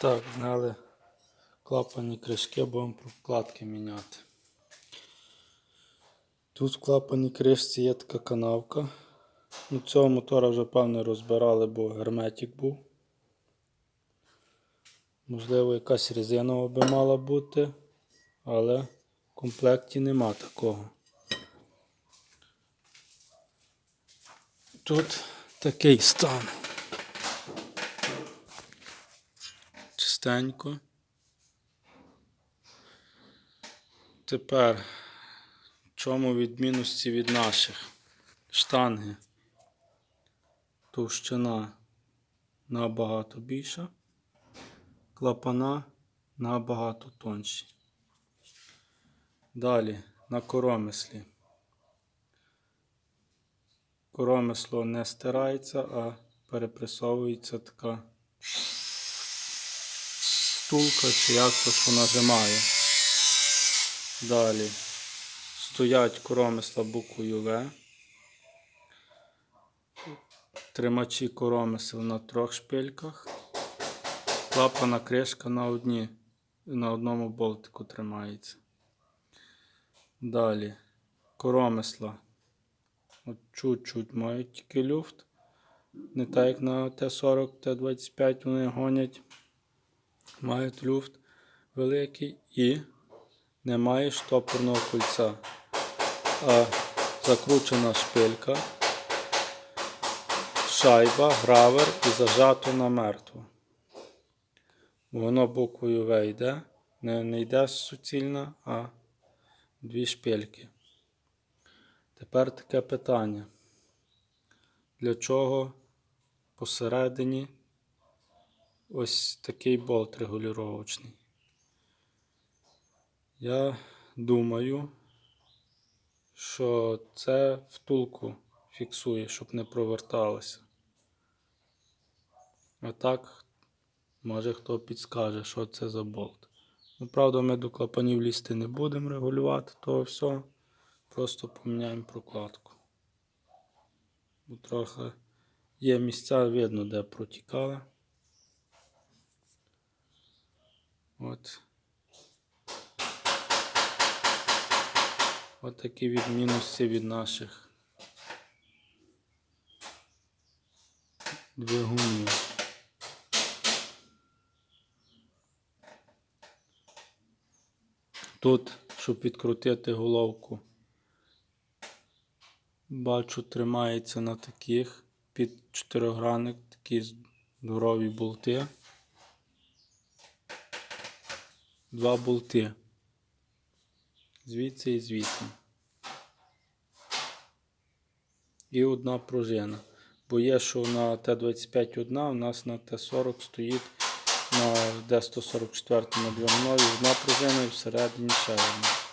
Так, зняли клапані кришки, будемо прокладки міняти. Тут в клапаній кришці є така канавка. Ну, цього мотора вже певно розбирали, бо герметик був. Можливо, якась резинова би мала бути, але в комплекті нема такого. Тут такий стан. Чистенько. Тепер, чому відмінності від наших? Штанги. Товщина набагато більша, клапана набагато тонші. Далі на коромислі. Коромисло не стирається, а перепресовується така втулка чи як то що нажимає. Далі стоять коромисла буквою В. Тримачі коромисел на трьох шпильках. Клапана кришка на одні, на одному болтику тримається. Далі коромисла. Чуть-чуть мають тільки люфт. Не так як на Т-40, Т-25 вони гонять. Мають люфт великий і немає штопорного кольця. А закручена шпилька, шайба, гравер і зажато на мертво. Воно буквою В йде, не, не йде суцільна, а дві шпильки. Тепер таке питання. Для чого посередині ось такий болт регулювачний? Я думаю, що це втулку фіксує, щоб не проверталося. А так, може хто підскаже, що це за болт. Ну, правда, ми до клапанів лізти не будемо регулювати того все. Просто поміняємо прокладку. Бо трохи є місця, видно, де протікали. От. От такі відмінності від наших двигунів. Тут, щоб підкрутити головку, бачу, тримається на таких під чотиригранник, такі здорові болти. Два болти. Звідси і звідси. І одна пружина. Бо є, що на Т-25 одна, у нас на Т-40 стоїть на Д-144 на двигунові одна пружина і всередині ще одна.